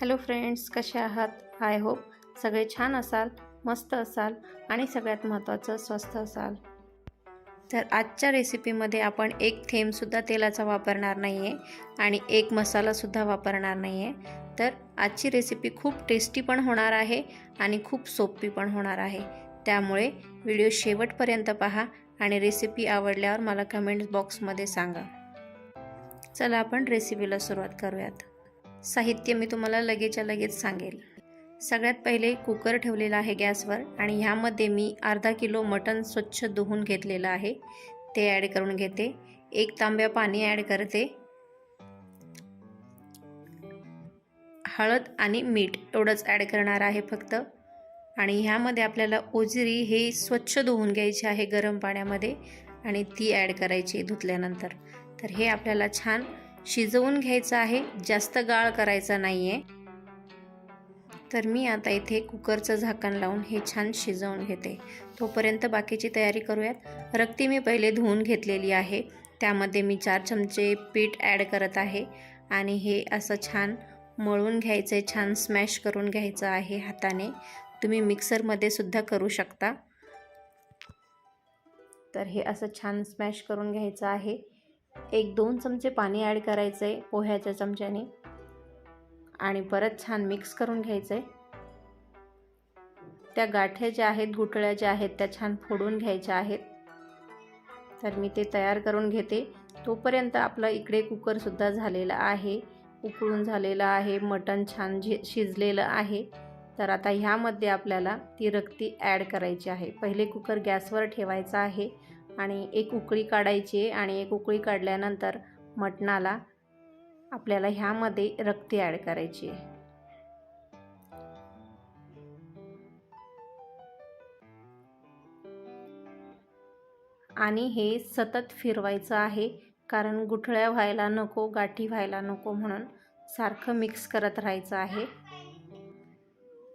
Hello friends कसे आहात? I hope सगळे छान असाल मस्त असाल आणि सगळ्यात महत्त्वाचं स्वस्थ असाल. तर आजच्या रेसिपीमध्ये आपण एक थेंबसुद्धा तेलाचा वापरणार नाही आहे आणि एक मसालासुद्धा वापरणार नाही आहे तर आजची रेसिपी खूप टेस्टी पण होणार आहे आणि खूप सोपी पण होणार आहे. त्यामुळे व्हिडिओ शेवटपर्यंत पहा आणि रेसिपी आवडल्यावर मला कमेंट बॉक्समध्ये सांगा. चला आपण रेसिपीला सुरुवात करूयात. साहित्य मी तुम्हाला लगेचच्या लगेच सांगेल. सगळ्यात पहिले कुकर ठेवलेला आहे गॅसवर आणि ह्यामध्ये मी अर्धा किलो मटण स्वच्छ धुवून घेतलेलं आहे. ते ॲड करून घेते. एक तांब्या पाणी ॲड करते. हळद आणि मीठ एवढंच ॲड करणार आहे फक्त. आणि ह्यामध्ये आपल्याला ओजिरी हे स्वच्छ धुवून घ्यायची आहे गरम पाण्यामध्ये आणि ती ॲड करायची धुतल्यानंतर. तर हे आपल्याला छान शिजवून घ्यायचं आहे. जास्त गाळ करायचा नाही आहे तर मी आता इथे कुकरचं झाकण लावून हे छान शिजवून घेते. तोपर्यंत बाकीची तयारी करूयात. रक्ती मी पहिले धुवून घेतलेली आहे. त्यामध्ये मी चार चमचे पीठ ॲड करत आहे. आणि हे असं छान मळून घ्यायचं आहे छान स्मॅश करून घ्यायचं आहे हाताने. तुम्ही मिक्सरमध्ये सुद्धा करू शकता. तर हे असं छान स्मॅश करून घ्यायचं आहे. एक दोन चमचे पाणी ॲड करायचं आहे पोह्याच्या चमच्याने. आणि परत छान मिक्स करून घ्यायचं आहे त्या गाठ्या ज्या आहेत गुटळ्या ज्या आहेत त्या छान फोडून घ्यायच्या आहेत. तर मी ते तयार करून घेते. तोपर्यंत आपलं इकडे कुकरसुद्धा झालेला आहे. उकळून झालेलं आहे. मटण छान झि शिजलेलं आहे. तर आता ह्यामध्ये आपल्याला ती रक्ती ॲड करायची आहे. पहिले कुकर गॅसवर ठेवायचा आहे. आणि एक उकळी काढायची आणि एक उकळी काढल्यानंतर मटणाला आपल्याला ह्यामध्ये रक्ती ॲड करायची आहे. आणि हे सतत फिरवायचं आहे कारण गुठळ्या व्हायला नको गाठी व्हायला नको म्हणून सारखं मिक्स करत राहायचं आहे.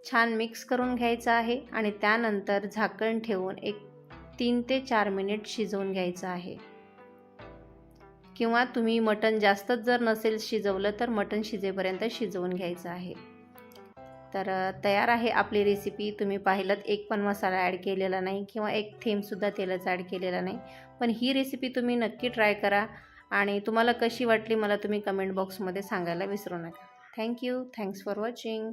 छान मिक्स करून घ्यायचं आहे आणि त्यानंतर झाकण ठेवून एक तीन ते चार मिनिट शिजवून घ्यायचं आहे. किंवा तुम्ही मटण जास्तच जर नसेल शिजवलं तर मटण शिजेपर्यंत शिजवून घ्यायचं आहे. तर तयार आहे आपली रेसिपी तुम्ही पाहिलं एक पण मसाला ॲड केलेला नाही किंवा एक थेंबसुद्धा तेलाचा ॲड केलेला नाही. पण ही रेसिपी तुम्ही नक्की ट्राय करा आणि तुम्हाला कशी वाटली मला तुम्ही कमेंट बॉक्समध्ये सांगायला विसरू नका. Thank you thanks for watching